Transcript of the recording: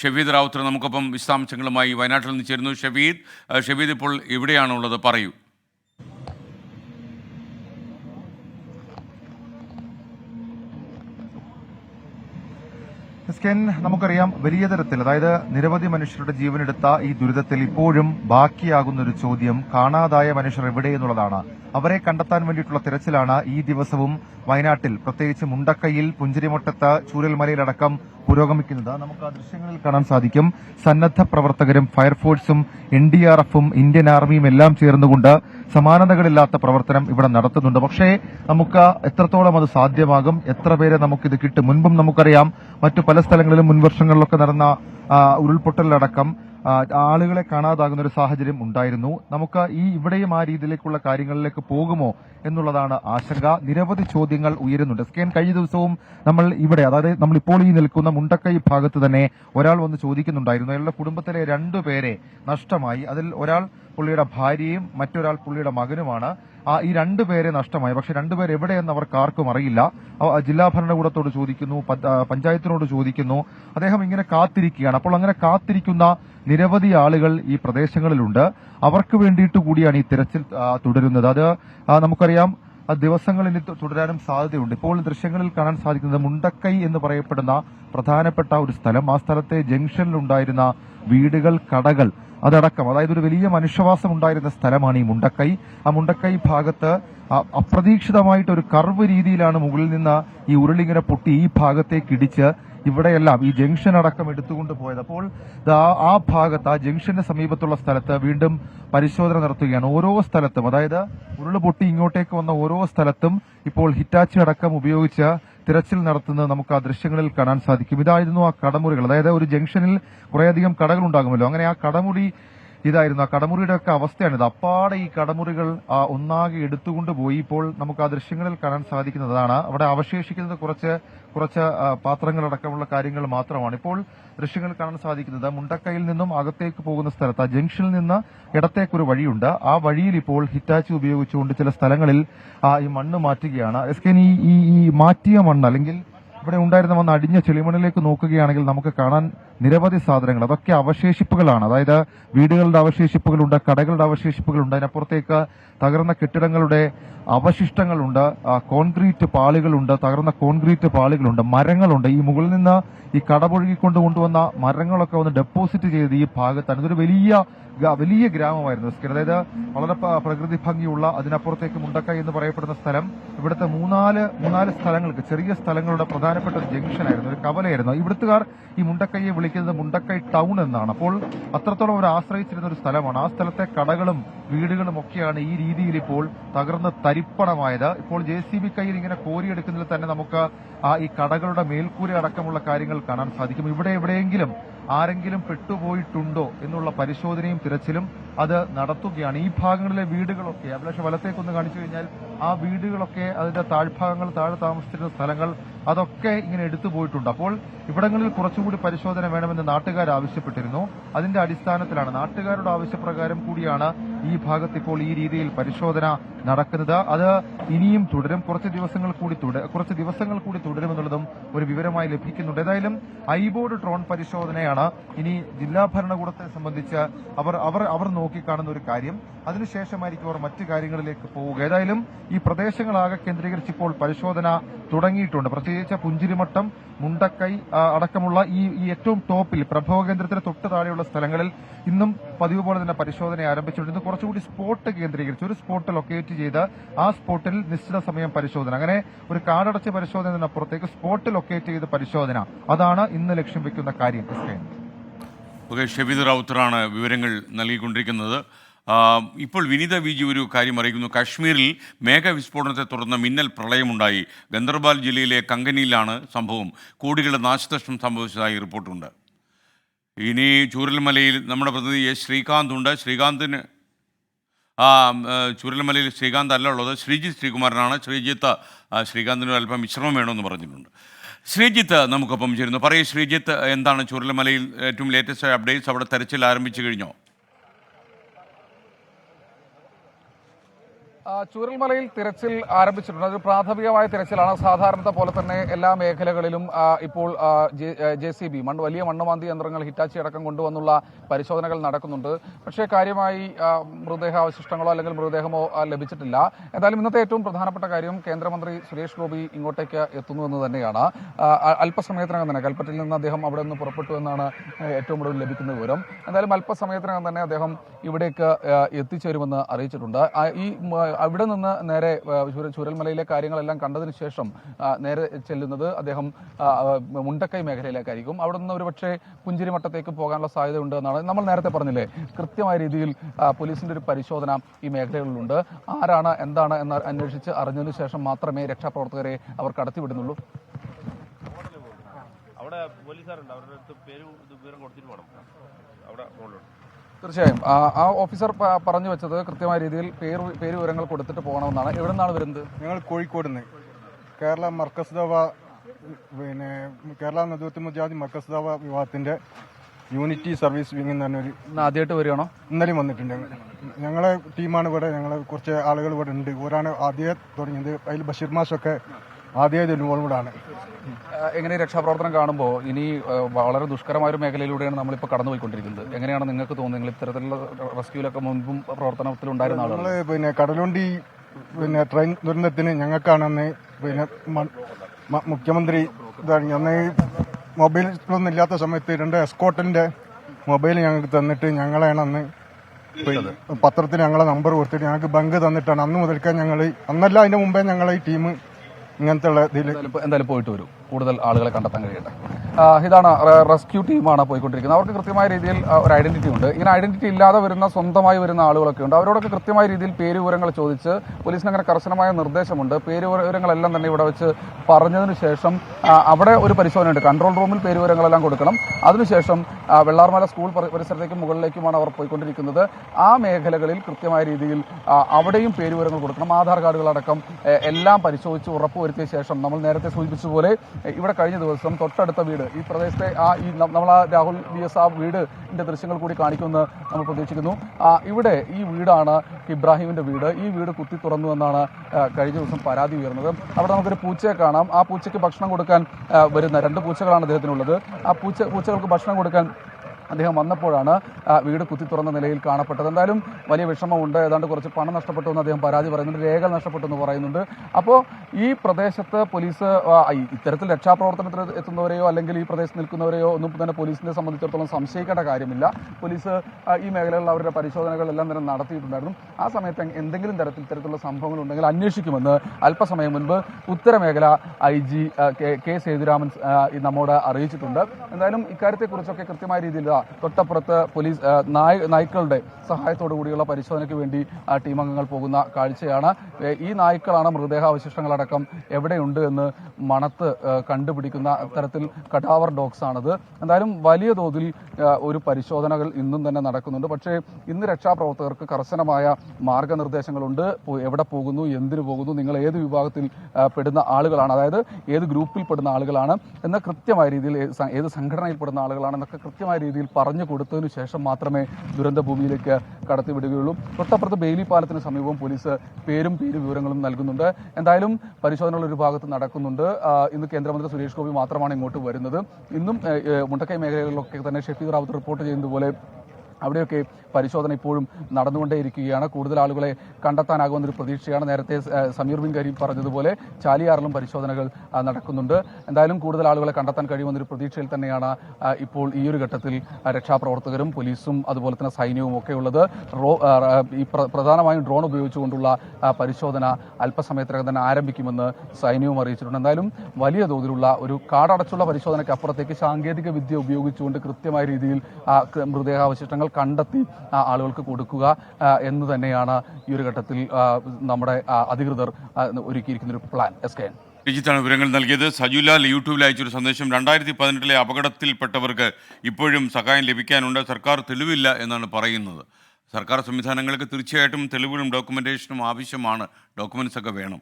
ഷെഫീദ് റാവുത്തർ നമുക്കൊപ്പം വിശദാംശങ്ങളുമായി വയനാട്ടിൽ നിന്ന് ചേരുന്നു. ഷബീദ് ഷബീദ് ഇപ്പോൾ എവിടെയാണുള്ളത്? പറയൂ. സ്കെൻ നമുക്കറിയാം വലിയ തരത്തിൽ അതായത് നിരവധി മനുഷ്യരുടെ ജീവനെടുത്ത ഈ ദുരിതത്തിൽ ഇപ്പോഴും ബാക്കിയാകുന്ന ഒരു ചോദ്യം കാണാതായ മനുഷ്യർ എവിടെ എന്നുള്ളതാണ്. അവരെ കണ്ടെത്താൻ വേണ്ടിയിട്ടുള്ള തിരച്ചിലാണ് ഈ ദിവസവും വയനാട്ടിൽ. പ്രത്യേകിച്ച് മുണ്ടക്കയിൽ പുഞ്ചിരിമുട്ടത്ത് ചൂരൽമലയിലടക്കം പുരോഗമിക്കുന്നത്. നമുക്ക് ആ ദൃശ്യങ്ങളിൽ കാണാൻ സാധിക്കും. സന്നദ്ധ പ്രവർത്തകരും ഫയർഫോഴ്സും എൻ ഡി ആർ എഫും ഇന്ത്യൻ ആർമിയും എല്ലാം ചേർന്നുകൊണ്ട് സമാനതകളില്ലാത്ത പ്രവർത്തനം ഇവിടെ നടത്തുന്നുണ്ട്. പക്ഷേ നമുക്ക് എത്രത്തോളം അത് സാധ്യമാകും? എത്ര പേരെ നമുക്കിത് കിട്ടും? മുൻപും നമുക്കറിയാം. മറ്റു പല സ്ഥലങ്ങളിലും മുൻവർഷങ്ങളിലൊക്കെ നടന്ന ഉരുൾപൊട്ടലിലടക്കം ആളുകളെ കാണാതാകുന്ന ഒരു സാഹചര്യം ഉണ്ടായിരുന്നു. നമുക്ക് ഈ ഇവിടെയും ആ രീതിയിലേക്കുള്ള കാര്യങ്ങളിലേക്ക് പോകുമോ എന്നുള്ളതാണ് ആശങ്ക. നിരവധി ചോദ്യങ്ങൾ ഉയരുന്നുണ്ട്. സ്കേൻ കഴിഞ്ഞ ദിവസവും നമ്മൾ ഇവിടെ അതായത് നമ്മൾ ഇപ്പോൾ ഈ നിൽക്കുന്ന മുണ്ടക്കൈ ഭാഗത്ത് തന്നെ ഒരാൾ വന്ന് ചോദിക്കുന്നുണ്ടായിരുന്നു. അയാളുടെ കുടുംബത്തിലെ രണ്ടു പേരെ നഷ്ടമായി. അതിൽ ഒരാൾ പുള്ളിയുടെ ഭാര്യയും മറ്റൊരാൾ പുള്ളിയുടെ മകനുമാണ്. ആ ഈ രണ്ടുപേരെ നഷ്ടമായി. പക്ഷെ രണ്ടുപേർ എവിടെയെന്ന് അവർക്ക് ആർക്കും അറിയില്ല. ജില്ലാ ഭരണകൂടത്തോട് ചോദിക്കുന്നു പഞ്ചായത്തിനോട് ചോദിക്കുന്നു. അദ്ദേഹം ഇങ്ങനെ കാത്തിരിക്കുകയാണ്. അപ്പോൾ അങ്ങനെ കാത്തിരിക്കുന്ന നിരവധി ആളുകൾ ഈ പ്രദേശങ്ങളിലുണ്ട്. അവർക്ക് വേണ്ടിയിട്ട് കൂടിയാണ് ഈ തിരച്ചിൽ തുടരുന്നത്. അത് നമുക്കറിയാം ദിവസങ്ങൾ തുടരാനും സാധ്യതയുണ്ട്. ഇപ്പോൾ ദൃശ്യങ്ങളിൽ കാണാൻ സാധിക്കുന്നത് മുണ്ടക്കൈ എന്ന് പറയപ്പെടുന്ന പ്രധാനപ്പെട്ട ഒരു സ്ഥലം. ആ സ്ഥലത്തെ ജംഗ്ഷനിലുണ്ടായിരുന്ന വീടുകൾ കടകൾ അതടക്കം അതായത് ഒരു വലിയ മനുഷ്യവാസം ഉണ്ടായിരുന്ന സ്ഥലമാണ് ഈ മുണ്ടക്കൈ. ആ മുണ്ടക്കൈ ഭാഗത്ത് അപ്രതീക്ഷിതമായിട്ട് ഒരു കർവ് രീതിയിലാണ് മുകളിൽ നിന്ന് ഈ ഉരുളിങ്ങനെ പൊട്ടി ഈ ഭാഗത്തേക്ക് ഇടിച്ച് ഇവിടെയെല്ലാം ഈ ജംഗ്ഷൻ അടക്കം എടുത്തുകൊണ്ട് പോയത്. അപ്പോൾ ആ ഭാഗത്ത് ആ ജംഗ്ഷന്റെ സമീപത്തുള്ള സ്ഥലത്ത് വീണ്ടും പരിശോധന നടത്തുകയാണ്. ഓരോ സ്ഥലത്തും അതായത് ഉരുൾ പൊട്ടി ഇങ്ങോട്ടേക്ക് വന്ന ഓരോ സ്ഥലത്തും ഇപ്പോൾ ഹിറ്റാച്ചി അടക്കം ഉപയോഗിച്ച് തിരച്ചിൽ നടത്തുന്നത് നമുക്ക് ആ ദൃശ്യങ്ങളിൽ കാണാൻ സാധിക്കും. ഇതായിരുന്നു ആ കടമുറികൾ. അതായത് ഒരു ജംഗ്ഷനിൽ കുറേയധികം കടകൾ ഉണ്ടാകുമല്ലോ അങ്ങനെ ആ കടമുറി ഇതായിരുന്നു ആ കടമുറിയുടെ ഒക്കെ അവസ്ഥയാണിത് അപ്പാടെ ഈ കടമുറികൾ ഒന്നാകെ എടുത്തുകൊണ്ട് പോയി ഇപ്പോൾ നമുക്ക് ആ ദൃശ്യങ്ങളിൽ കാണാൻ സാധിക്കുന്നതാണ് അവിടെ അവശേഷിക്കുന്നത് കുറച്ച് കുറച്ച് പാത്രങ്ങളടക്കമുള്ള കാര്യങ്ങൾ മാത്രമാണ്. ഇപ്പോൾ ദൃശ്യങ്ങൾ കാണാൻ സാധിക്കുന്നത് മുണ്ടക്കയിൽ നിന്നും അകത്തേക്ക് പോകുന്ന സ്ഥലത്ത് ആ ജംഗ്ഷനിൽ നിന്ന് ഇടത്തേക്കൊരു വഴിയുണ്ട്. ആ വഴിയിൽ ഇപ്പോൾ ഹിറ്റാച്ചി ഉപയോഗിച്ചുകൊണ്ട് ചില സ്ഥലങ്ങളിൽ ഈ മണ്ണ് മാറ്റുകയാണ്. എസ് കെ ഈ മാറ്റിയ മണ്ണ് അല്ലെങ്കിൽ ഇവിടെ ഉണ്ടായിരുന്ന വന്ന് അടിഞ്ഞ ചെളിമണ്ണിലേക്ക് നോക്കുകയാണെങ്കിൽ നമുക്ക് കാണാൻ നിരവധി സാധനങ്ങൾ അതൊക്കെ അവശേഷിപ്പുകളാണ്. അതായത് വീടുകളുടെ അവശേഷിപ്പുകളുണ്ട് കടകളുടെ അവശേഷിപ്പുകളുണ്ട് അതിനപ്പുറത്തേക്ക് തകർന്ന കെട്ടിടങ്ങളുടെ അവശിഷ്ടങ്ങളുണ്ട് കോൺക്രീറ്റ് പാളികളുണ്ട് തകർന്ന കോൺക്രീറ്റ് പാളികളുണ്ട് മരങ്ങളുണ്ട്. ഈ മുകളിൽ നിന്ന് ഈ കടപൊഴുകിക്കൊണ്ട് കൊണ്ടുവന്ന മരങ്ങളൊക്കെ ഒന്ന് ഡെപ്പോസിറ്റ് ചെയ്ത് ഈ ഭാഗത്താണ് ഇതൊരു വലിയ വലിയ ഗ്രാമമായിരുന്നു. അതായത് വളരെ പ്രകൃതി ഭംഗിയുള്ള അതിനപ്പുറത്തേക്ക് മുണ്ടക്കൈ എന്ന് പറയപ്പെടുന്ന സ്ഥലം. ഇവിടുത്തെ മൂന്നാൽ മൂന്നാൽ സ്ഥലങ്ങൾക്ക് ചെറിയ സ്ഥലങ്ങളുടെ പ്രധാനപ്പെട്ട ഒരു ജംഗ്ഷനായിരുന്നു ഒരു കവലയായിരുന്നു. ഇവിടുത്തുകാർ ഈ മുണ്ടക്കൈയെ വിളിക്കുന്നത് മുണ്ടക്കൈ ടൗൺ എന്നാണ്. അപ്പോൾ അത്രത്തോളം അവർ ആശ്രയിച്ചിരുന്ന ഒരു സ്ഥലമാണ്. ആ സ്ഥലത്തെ കടകളും വീടുകളും ഒക്കെയാണ് ഈ രീതിയിൽ ഇപ്പോൾ തകർന്ന് തരിപ്പണമായത്. ഇപ്പോൾ ജെ സി ബി കയ്യിൽ ഇങ്ങനെ കോരിയെടുക്കുന്നതിൽ തന്നെ നമുക്ക് ആ ഈ കടകളുടെ മേൽക്കൂര അടക്കമുള്ള കാര്യങ്ങൾ കാണാൻ സാധിക്കും. ഇവിടെ എവിടെയെങ്കിലും ആരെങ്കിലും പെട്ടുപോയിട്ടുണ്ടോ എന്നുള്ള പരിശോധനയും തിരച്ചിലും അത് നടത്തുകയാണ്. ഈ ഭാഗങ്ങളിലെ വീടുകളൊക്കെ അഭിലാഷ വലത്തേക്കൊന്ന് കാണിച്ചു കഴിഞ്ഞാൽ ആ വീടുകളൊക്കെ അതിന്റെ താഴ്ഭാഗങ്ങൾ താഴെ താമസിച്ചിരുന്ന സ്ഥലങ്ങൾ അതൊക്കെ ഇങ്ങനെ എടുത്തു പോയിട്ടുണ്ട്. അപ്പോൾ ഇവിടങ്ങളിൽ കുറച്ചുകൂടി പരിശോധന വേണമെന്ന് നാട്ടുകാർ ആവശ്യപ്പെട്ടിരുന്നു. അതിന്റെ അടിസ്ഥാനത്തിലാണ് നാട്ടുകാരുടെ ആവശ്യപ്രകാരം കൂടിയാണ് ഈ ഭാഗത്ത് ഇപ്പോൾ ഈ രീതിയിൽ പരിശോധന നടക്കുന്നത്. അത് ഇനിയും തുടരും. കുറച്ച് ദിവസങ്ങൾ കൂടി കുറച്ച് ദിവസങ്ങൾ കൂടി തുടരുമെന്നുള്ളതും ഒരു വിവരമായി ലഭിക്കുന്നുണ്ട്. ഏതായാലും ഐബോർഡ് ഡ്രോൺ പരിശോധനയാണ് ഇനി ജില്ലാ ഭരണകൂടത്തെ സംബന്ധിച്ച് അവർ അവർ അവർ നോക്കിക്കാണുന്ന ഒരു കാര്യം. അതിനുശേഷമായിരിക്കും അവർ മറ്റു കാര്യങ്ങളിലേക്ക് പോവുക. ഏതായാലും ഈ പ്രദേശങ്ങളാകെ കേന്ദ്രീകരിച്ച് ഇപ്പോൾ പരിശോധന തുടങ്ങിയിട്ടുണ്ട്. പ്രത്യേകിച്ച് പുഞ്ചിരിമട്ടം മുണ്ടക്കൈ അടക്കമുള്ള ഈ ഏറ്റവും ടോപ്പിൽ പ്രഭവ കേന്ദ്രത്തിന് തൊട്ട് താഴെയുള്ള സ്ഥലങ്ങളിൽ ഇന്നും പതിവ് പോലെ തന്നെ പരിശോധന ആരംഭിച്ചിട്ടുണ്ട്. ഇന്ന് കുറച്ചുകൂടി സ്പോട്ട് കേന്ദ്രീകരിച്ച് ഒരു സ്പോട്ട് ലൊക്കേറ്റ് ചെയ്ത് ആ സ്പോട്ടിൽ നിശ്ചിത സമയം പരിശോധന. അങ്ങനെ ഒരു കാടടച്ച പരിശോധനപ്പുറത്തേക്ക് സ്പോട്ട് ലൊക്കേറ്റ് ചെയ്ത് പരിശോധന. അതാണ് ഇന്ന് ലക്ഷ്യം വെക്കുന്ന കാര്യം. ഓക്കെ ഷെഫീദ് റാവുത്തറാണ് വിവരങ്ങൾ നൽകിക്കൊണ്ടിരിക്കുന്നത്. ഇപ്പോൾ വിനീത വി ജി ഒരു കാര്യം അറിയിക്കുന്നു. കാശ്മീരിൽ മേഘവിസ്ഫോടനത്തെ തുടർന്ന് മിന്നൽ പ്രളയമുണ്ടായി. ഗന്ദർബാൽ ജില്ലയിലെ കങ്കനിയിലാണ് സംഭവം. കോടികളുടെ നാശനഷ്ടം സംഭവിച്ചതായി റിപ്പോർട്ടുണ്ട്. ഇനി ചൂരൽമലയിൽ നമ്മുടെ പ്രതിനിധി എസ് ശ്രീകാന്ത് ഉണ്ട്. ശ്രീകാന്തിന് ചൂരൽമലയിൽ ശ്രീകാന്ത് അല്ല ഉള്ളത്. ശ്രീജിത്ത് ശ്രീകുമാരനാണ്. ശ്രീജിത്ത് ശ്രീകാന്തിന് അല്പം വിശ്രമം വേണമെന്ന് പറഞ്ഞിട്ടുണ്ട്. ശ്രീജിത്ത് നമുക്കൊപ്പം ചേരുന്നു. പറയൂ ശ്രീജിത്ത് എന്താണ് ചുരലമലയിൽ ഏറ്റവും ലേറ്റസ്റ്റ് അപ്ഡേറ്റ്സ് അവിടെ തെരച്ചിൽ ആരംഭിച്ചു കഴിഞ്ഞോ? ചൂരൽമലയിൽ തിരച്ചിൽ ആരംഭിച്ചിട്ടുണ്ട്. അതൊരു പ്രാഥമികമായ തിരച്ചിലാണ്. സാധാരണത്തെ പോലെ തന്നെ എല്ലാ മേഖലകളിലും ഇപ്പോൾ ജെ സി ബി മണ്ണ് വലിയ മണ്ണുമാന്തി യന്ത്രങ്ങൾ ഹിറ്റാച്ചി അടക്കം കൊണ്ടുവന്നുള്ള പരിശോധനകൾ നടക്കുന്നുണ്ട്. പക്ഷേ കാര്യമായി മൃതദേഹ അവശിഷ്ടങ്ങളോ അല്ലെങ്കിൽ മൃതദേഹമോ ലഭിച്ചിട്ടില്ല. എന്തായാലും ഇന്നത്തെ ഏറ്റവും പ്രധാനപ്പെട്ട കാര്യം കേന്ദ്രമന്ത്രി സുരേഷ് ഗോപി ഇങ്ങോട്ടേക്ക് എത്തുന്നു എന്ന് തന്നെയാണ്. അല്പസമയത്തിനകം തന്നെ കൽപ്പറ്റയിൽ നിന്ന് അദ്ദേഹം അവിടെ നിന്ന് പുറപ്പെട്ടു എന്നാണ് ഏറ്റവും കൂടുതൽ ലഭിക്കുന്ന വിവരം. എന്തായാലും അല്പസമയത്തിനകം തന്നെ അദ്ദേഹം ഇവിടേക്ക് എത്തിച്ചേരുമെന്ന് അറിയിച്ചിട്ടുണ്ട്. ഈ അവിടെ നിന്ന് നേരെ ചുരൽമലയിലെ കാര്യങ്ങളെല്ലാം കണ്ടതിന് ശേഷം നേരെ ചെല്ലുന്നത് അദ്ദേഹം മുണ്ടക്കൈ മേഖലയിലേക്കായിരിക്കും. അവിടെ നിന്ന് ഒരുപക്ഷെ പുഞ്ചിരിമട്ടത്തേക്ക് പോകാനുള്ള സാധ്യത ഉണ്ട് എന്നാണ് നമ്മൾ നേരത്തെ പറഞ്ഞില്ലേ? കൃത്യമായ രീതിയിൽ പോലീസിന്റെ ഒരു പരിശോധന ഈ മേഖലകളിലുണ്ട്. ആരാണ് എന്താണ് എന്ന് അന്വേഷിച്ച് അറിഞ്ഞതിന് ശേഷം മാത്രമേ രക്ഷാപ്രവർത്തകരെ അവർ കടത്തിവിടുന്നുള്ളൂ. അവിടെ പോലീസുകാരുണ്ട് അവരുടെ അടുത്ത് പേര് വിവരം കൊടുത്തിട്ട് വേണം. അവിടെ മുകളിലോട്ട് തീർച്ചയായും. ആ, ഓഫീസർ പറഞ്ഞു വെച്ചത് കൃത്യമായ രീതിയിൽ പേര് പേര് വിവരങ്ങൾ കൊടുത്തിട്ട് പോകണമെന്നാണ്. എവിടെ നിന്നാണ് വരുന്നത് ഞങ്ങൾ കോഴിക്കോട് നിന്ന്. കേരള മർക്കസ് ദവ പിന്നെ കേരള നദൂത്ത് മുജാദി മർക്കസ് ദവ വിഭാഗത്തിന്റെ യൂണിറ്റി സർവീസ് വിങ് എന്ന് പറഞ്ഞൊരു ആദ്യമായിട്ട് വരികയാണോ? ഇന്നലെയും വന്നിട്ടുണ്ട് ഞങ്ങളുടെ ഞങ്ങളെ ടീമാണ് ഇവിടെ. ഞങ്ങൾ കുറച്ച് ആളുകൾ ഇവിടെ ഉണ്ട്. ഒരാണ് ആദ്യം തുടങ്ങിയത്. അതിൽ ബഷീർ മാഷൊക്കെ ആദ്യമായിട്ട് ഇൻവോൾവ്ഡ് ആണ് എങ്ങനെ രക്ഷാപ്രവർത്തനം കാണുമ്പോൾ ഇനി വളരെ ദുഷ്കരമായ ഒരു മേഖലയിലൂടെയാണ് നമ്മളിപ്പോൾ കടന്നുപോയിക്കൊണ്ടിരിക്കുന്നത്. എങ്ങനെയാണ് നിങ്ങൾക്ക് തോന്നുന്നത്? നിങ്ങൾ ഇത്തരത്തിലുള്ള റെസ്ക്യൂലൊക്കെ മുൻപും പ്രവർത്തനത്തിലുണ്ടായിരുന്ന ആളുകൾ പിന്നെ കടലുണ്ടി പിന്നെ ട്രെയിൻ ദുരന്തത്തിന് ഞങ്ങൾക്കാണെന്ന് പിന്നെ മുഖ്യമന്ത്രി ഇതാണ് അന്ന് മൊബൈലൊന്നും ഇല്ലാത്ത സമയത്ത് രണ്ട് എസ്കോട്ടിന്റെ മൊബൈൽ ഞങ്ങൾക്ക് തന്നിട്ട് ഞങ്ങളെയാണ് അന്ന് പത്രത്തിൽ ഞങ്ങളെ നമ്പർ കൊടുത്തിട്ട് ഞങ്ങൾക്ക് ബങ്ക് തന്നിട്ടാണ്. അന്ന് മുതൽക്കാൻ ഞങ്ങൾ അന്നല്ല അതിന്റെ മുമ്പേ ഞങ്ങളെ ഈ ടീം ഇങ്ങനത്തെ ഉള്ള ഇതിൽ എന്തായാലും പോയിട്ട് വരും. കൂടുതൽ ആളുകളെ കണ്ടെത്താൻ കഴിയട്ടെ. ഇതാണ് റെസ്ക്യൂ ടീമാണ് പോയിക്കൊണ്ടിരിക്കുന്നത്. അവർക്ക് കൃത്യമായ രീതിയിൽ ഒരു ഐഡന്റിറ്റി ഉണ്ട്. ഇങ്ങനെ ഐഡന്റിറ്റി ഇല്ലാതെ വരുന്ന സ്വന്തമായി വരുന്ന ആളുകളൊക്കെ ഉണ്ട്. അവരോടൊക്കെ കൃത്യമായ രീതിയിൽ പേര് വിവരങ്ങൾ ചോദിച്ച് പോലീസിന് അങ്ങനെ കർശനമായ നിർദ്ദേശമുണ്ട്. പേര് വിവരങ്ങളെല്ലാം തന്നെ ഇവിടെ വെച്ച് പറഞ്ഞതിന് ശേഷം അവിടെ ഒരു പരിശോധനയുണ്ട്. കൺട്രോൾ റൂമിൽ പേര് വിവരങ്ങളെല്ലാം കൊടുക്കണം. അതിനുശേഷം വെള്ളാർമല സ്കൂൾ പരി- പരിസരത്തേക്കും മുകളിലേക്കുമാണ് അവർ പോയിക്കൊണ്ടിരിക്കുന്നത്. ആ മേഖലകളിൽ കൃത്യമായ രീതിയിൽ അവിടെയും പേര് വിവരങ്ങൾ കൊടുക്കണം. ആധാർ കാർഡുകളടക്കം എല്ലാം പരിശോധിച്ച് ഉറപ്പുവരുത്തിയ ശേഷം നമ്മൾ നേരത്തെ സൂചിപ്പിച്ചതുപോലെ ഇവിടെ കഴിഞ്ഞ ദിവസം തൊട്ടടുത്ത വീട് ഈ പ്രദേശത്തെ ആ ഈ നമ്മൾ ആ രാഹുൽ വി എസ് ആ വീടിന്റെ ദൃശ്യങ്ങൾ കൂടി കാണിക്കുമെന്ന് നമ്മൾ പ്രതീക്ഷിക്കുന്നു. ഇവിടെ ഈ വീടാണ് ഇബ്രാഹിമിന്റെ വീട്. ഈ വീട് കുത്തി തുറന്നു എന്നാണ് കഴിഞ്ഞ ദിവസം പരാതി ഉയർന്നത്. അവിടെ നമുക്കൊരു പൂച്ചയെ കാണാം. ആ പൂച്ചയ്ക്ക് ഭക്ഷണം കൊടുക്കാൻ വരുന്ന രണ്ട് പൂച്ചകളാണ് അദ്ദേഹത്തിനുള്ളത്. ആ പൂച്ച പൂച്ചകൾക്ക് ഭക്ഷണം കൊടുക്കാൻ അദ്ദേഹം വന്നപ്പോഴാണ് വീട് കുത്തി തുറന്ന നിലയിൽ കാണപ്പെട്ടത്. എന്തായാലും വലിയ വിഷമമുണ്ട്. ഏതാണ്ട് കുറച്ച് പണം നഷ്ടപ്പെട്ടു എന്ന് അദ്ദേഹം പരാതി പറയുന്നുണ്ട്. രേഖകൾ നഷ്ടപ്പെട്ടു എന്ന് പറയുന്നുണ്ട്. അപ്പോൾ ഈ പ്രദേശത്ത് പോലീസ് ഇത്തരത്തിൽ രക്ഷാപ്രവർത്തനത്തിന് എത്തുന്നവരെയോ അല്ലെങ്കിൽ ഈ പ്രദേശത്ത് നിൽക്കുന്നവരെയോ ഒന്നും തന്നെ പോലീസിനെ സംബന്ധിച്ചിടത്തോളം സംശയിക്കേണ്ട കാര്യമില്ല. പോലീസ് ഈ മേഖലകളിൽ അവരുടെ പരിശോധനകളെല്ലാം തന്നെ നടത്തിയിട്ടുണ്ടായിരുന്നു. ആ സമയത്ത് എന്തെങ്കിലും തരത്തിൽ ഇത്തരത്തിലുള്ള സംഭവങ്ങൾ ഉണ്ടെങ്കിൽ അന്വേഷിക്കുമെന്ന് അല്പസമയം മുൻപ് ഉത്തരമേഖല ഐ ജി കെ സേതുരാമൻ നമ്മോട് അറിയിച്ചിട്ടുണ്ട്. എന്തായാലും ഇക്കാര്യത്തെക്കുറിച്ചൊക്കെ കൃത്യമായ രീതിയിൽ ആ, തൊട്ടപ്പുറത്ത് പോലീസ് നായ നായ്ക്കളുടെ സഹായത്തോടു കൂടിയുള്ള പരിശോധനയ്ക്ക് വേണ്ടി ടീം അംഗങ്ങൾ പോകുന്ന കാഴ്ചയാണ്. ഈ നായ്ക്കളാണ് മൃതദേഹാവശിഷ്ടങ്ങളടക്കം എവിടെയുണ്ട് എന്ന് മണത്ത് കണ്ടുപിടിക്കുന്ന തരത്തിൽ കടാവർ ഡോഗ്സ് ആണത് എന്തായാലും വലിയ തോതിൽ ഒരു പരിശോധനകൾ ഇന്നും തന്നെ നടക്കുന്നുണ്ട്. പക്ഷേ ഇന്ന് രക്ഷാപ്രവർത്തകർക്ക് കർശനമായ മാർഗനിർദ്ദേശങ്ങളുണ്ട്. എവിടെ പോകുന്നു എന്തിനു പോകുന്നു നിങ്ങൾ ഏത് വിഭാഗത്തിൽ പെടുന്ന ആളുകളാണ് അതായത് ഏത് ഗ്രൂപ്പിൽ പെടുന്ന ആളുകളാണ് എന്ന കൃത്യമായ രീതിയിൽ ഏത് സംഘടനയിൽ പെടുന്ന ആളുകളാണെന്നൊക്കെ കൃത്യമായ രീതിയിൽ പറഞ്ഞു കൊടുത്തതിനു ശേഷം മാത്രമേ ദുരന്ത ഭൂമിയിലേക്ക് കടത്തിവിടുകയുള്ളൂ. തൊട്ടപ്പുറത്ത് ബെയിലി പാലത്തിന് സമീപം പോലീസ് പേരും പേര് വിവരങ്ങളും നൽകുന്നുണ്ട്. എന്തായാലും പരിശോധനകൾ ഒരു ഭാഗത്ത് നടക്കുന്നുണ്ട്. ഇന്ന് കേന്ദ്രമന്ത്രി സുരേഷ് ഗോപി മാത്രമാണ് ഇങ്ങോട്ട് വരുന്നത്. ഇന്നും മുണ്ടക്കൈ മേഖലകളിലൊക്കെ തന്നെ ഷെഫീദ് റാവത്ത് റിപ്പോർട്ട് ചെയ്യുന്നത് പോലെ അവിടെയൊക്കെ പരിശോധന ഇപ്പോഴും നടന്നുകൊണ്ടേയിരിക്കുകയാണ്. കൂടുതൽ ആളുകളെ കണ്ടെത്താനാകുമെന്നൊരു പ്രതീക്ഷയാണ് നേരത്തെ സമീർ ബിൻ കരീം പറഞ്ഞതുപോലെ ചാലിയാറിലും പരിശോധനകൾ നടക്കുന്നുണ്ട്. എന്തായാലും കൂടുതൽ ആളുകളെ കണ്ടെത്താൻ കഴിയുമെന്നൊരു പ്രതീക്ഷയിൽ തന്നെയാണ് ഇപ്പോൾ ഈ ഒരു ഘട്ടത്തിൽ രക്ഷാപ്രവർത്തകരും പോലീസും അതുപോലെ തന്നെ സൈന്യവും ഒക്കെ ഉള്ളത്. ഈ പ്രധാനമായും ഡ്രോൺ ഉപയോഗിച്ചുകൊണ്ടുള്ള പരിശോധന അല്പസമയത്തിനകം തന്നെ ആരംഭിക്കുമെന്ന് സൈന്യവും അറിയിച്ചിട്ടുണ്ട്. എന്തായാലും വലിയ തോതിലുള്ള ഒരു കാടടച്ചുള്ള പരിശോധനയ്ക്ക് അപ്പുറത്തേക്ക് സാങ്കേതിക വിദ്യ ഉപയോഗിച്ചുകൊണ്ട് കൃത്യമായ രീതിയിൽ ആ കണ്ടെത്തി ആളുകൾക്ക് കൊടുക്കുക എന്ന് തന്നെയാണ് ഈ ഒരു ഘട്ടത്തിൽ നമ്മുടെ അധികൃതർ ഒരുക്കിയിരിക്കുന്ന ഒരു പ്ലാൻ എസ് കെ രജിത്താണ് വിവരങ്ങൾ നൽകിയത് സജുലാൽ യൂട്യൂബിൽ അയച്ചൊരു സന്ദേശം. രണ്ടായിരത്തി പതിനെട്ടിലെ അപകടത്തിൽപ്പെട്ടവർക്ക് ഇപ്പോഴും സഹായം ലഭിക്കാനുണ്ട്. സർക്കാർ തെളിവില്ല എന്നാണ് പറയുന്നത്. സർക്കാർ സംവിധാനങ്ങൾക്ക് തീർച്ചയായിട്ടും തെളിവുകളും ഡോക്യുമെന്റേഷനും ആവശ്യമാണ്. ഡോക്യുമെന്റ്സ് ഒക്കെ വേണം.